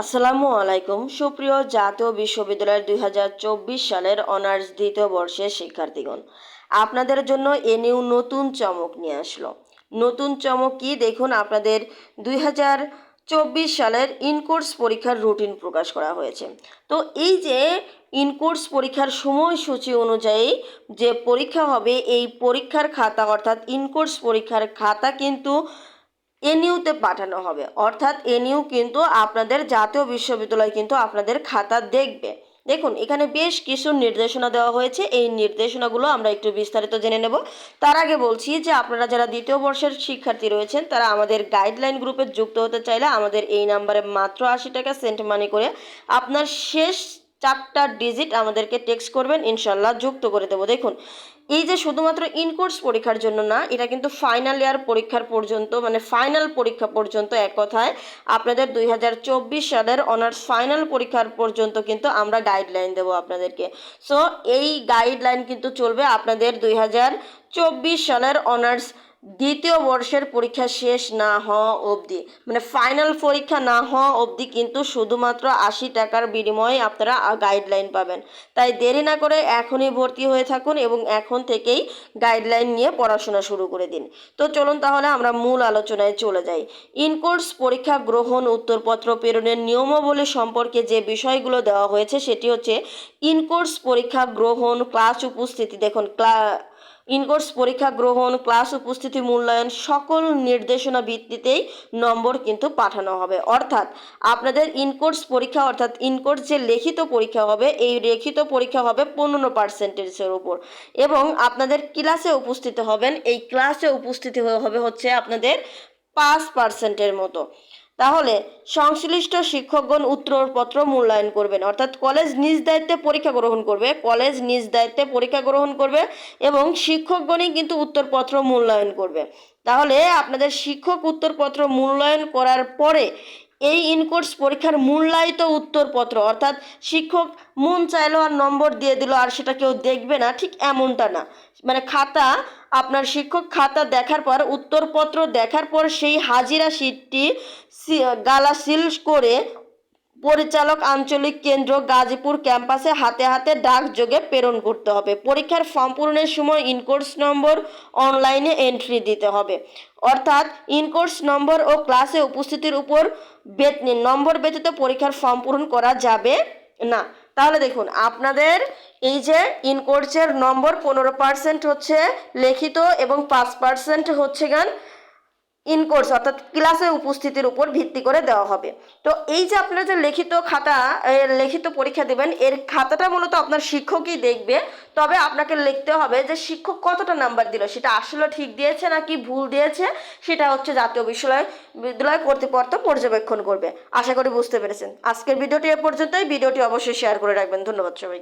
আসসালামু আলাইকুম। সুপ্রিয় জাতীয় বিশ্ববিদ্যালয়ের দুই হাজার চব্বিশ সালের অনার্স দ্বিতীয় বর্ষের শিক্ষার্থীগণ, আপনাদের জন্য এ নিউ নতুন চমক নিয়ে আসলো। নতুন চমক কি? দেখুন, আপনাদের দুই চব্বিশ সালের ইনকোর্স পরীক্ষার রুটিন প্রকাশ করা হয়েছে। তো এই যে ইনকোর্স পরীক্ষার সময়সূচি অনুযায়ী যে পরীক্ষা হবে, এই পরীক্ষার খাতা অর্থাৎ ইনকোর্স পরীক্ষার খাতা কিন্তু এনইউতে পাঠানো হবে। অর্থাৎ এনইউ কিন্তু আপনাদের জাতীয় বিশ্ববিদ্যালয় কিন্তু আপনাদের খাতা দেখবে। দেখুন, এখানে বেশ কিছু নির্দেশনা দেওয়া হয়েছে। এই নির্দেশনাগুলো আমরা একটু বিস্তারিত জেনে নেব। তার আগে বলছি যে আপনারা যারা দ্বিতীয় বর্ষের শিক্ষার্থী রয়েছেন, তারা আমাদের গাইডলাইন গ্রুপে যুক্ত হতে চাইলে আমাদের এই নাম্বারে মাত্র আশি টাকা সেন্ট মানি করে আপনার শেষ চারটা ডিজিট আমাদেরকে টেক্সট করবেন, ইনশাল্লাহ যুক্ত করে দেবো। দেখুন, এই যে শুধুমাত্র ইনকোর্স পরীক্ষার জন্য না, এটা কিন্তু ফাইনাল ইয়ার পরীক্ষার পর্যন্ত মানে ফাইনাল পরীক্ষা পর্যন্ত এক কথায় আপনাদের দুই হাজার চব্বিশ সালের অনার্স ফাইনাল পরীক্ষার পর্যন্ত কিন্তু আমরা গাইডলাইন দেবো আপনাদেরকে। সো এই গাইডলাইন কিন্তু চলবে আপনাদের দুই চব্বিশ সালের অনার্স দ্বিতীয় বর্ষের পরীক্ষা শেষ না হওয়া অবধি মানে ফাইনাল পরীক্ষা না হওয়া অবধি কিন্তু শুধুমাত্র আশি টাকার বিনিময়ে আপনারা গাইডলাইন পাবেন। তাই দেরি না করে এখনই ভর্তি হয়ে থাকুন এবং এখন থেকেই গাইডলাইন নিয়ে পড়াশোনা শুরু করে দিন। তো চলুন তাহলে আমরা মূল আলোচনায় চলে যাই। ইনকোর্স পরীক্ষা গ্রহণ উত্তরপত্র প্রেরণের নিয়মাবলী সম্পর্কে যে বিষয়গুলো দেওয়া হয়েছে সেটি হচ্ছে ইনকোর্স পরীক্ষা গ্রহণ ক্লাস উপস্থিতি, দেখুন ক্লা ইনকোর্স পরীক্ষা গ্রহণ, ক্লাস উপস্থিতি মূল্যায়ন, সকল নির্দেশনা ভিত্তিতেই নম্বর কিন্তু পাঠানো হবে। অর্থাৎ আপনাদের ইনকোর্স পরীক্ষা, অর্থাৎ ইনকোর্স যে লিখিত পরীক্ষা হবে, এই লিখিত পরীক্ষা হবে পনেরো পার্সেন্টেজের উপর। এবং আপনাদের ক্লাসে উপস্থিত হবেন, এই ক্লাসে উপস্থিত হবে হচ্ছে আপনাদের পাঁচ পার্সেন্টের মতো। তাহলে সংশ্লিষ্ট শিক্ষকগণ উত্তরপত্র মূল্যায়ন করবেন। অর্থাৎ কলেজ নিজ দায়িত্বে পরীক্ষা গ্রহণ করবে কলেজ নিজ দায়িত্বে পরীক্ষা গ্রহণ করবে এবং শিক্ষকগণই কিন্তু উত্তরপত্র মূল্যায়ন করবে। তাহলে আপনাদের শিক্ষক উত্তরপত্র মূল্যায়ন করার পরে এই ইনকোর্স পরীক্ষার মূল্যায়িত উত্তরপত্র, অর্থাৎ শিক্ষক মন চাইলো আর নম্বর দিয়ে দিল, আর সেটা কেউ দেখবে না, ঠিক এমনটা না। মানে খাতা আপনার শিক্ষক খাতা দেখার পর, উত্তরপত্র দেখার পর সেই হাজিরা শিটটি গালা সিল করে পরিচালক আঞ্চলিক কেন্দ্র গাজীপুর ক্যাম্পাসে হাতে হাতে ডাকযোগে প্রেরণ করতে হবে। পরীক্ষার ফর্ম পূরণের সময় ইনকোর্স নম্বর অনলাইনে এন্ট্রি দিতে হবে। অর্থাৎ ইনকোর্স নম্বর ও ক্লাসে উপস্থিতির উপর বেত নম্বর ব্যতীত পরীক্ষার ফর্ম পূরণ করা যাবে না। তাহলে দেখুন, আপনাদের এই যে ইনকোর্সের নম্বর পনেরো পার্সেন্ট হচ্ছে লিখিত এবং পাঁচ পার্সেন্ট হচ্ছে গান। ইনকোর্স অর্থাৎ ক্লাসে উপস্থিতির উপর ভিত্তি করে দেওয়া হবে। তো এই যে আপনারা যে লিখিত খাতা লিখিত পরীক্ষা দেবেন, এর খাতাটা মূলত আপনার শিক্ষকই দেখবে। তবে আপনাকে লিখতে হবে যে শিক্ষক কতটা নাম্বার দিল, সেটা আসলে ঠিক দিয়েছে নাকি ভুল দিয়েছে, সেটা হচ্ছে জাতীয় বিশ্ববিদ্যালয় বিদ্যালয় কর্তৃপক্ষ পর্যবেক্ষণ করবে। আশা করি বুঝতে পেরেছেন। আজকের ভিডিওটি এ পর্যন্তই। ভিডিওটি অবশ্যই শেয়ার করে রাখবেন। ধন্যবাদ সবাইকে।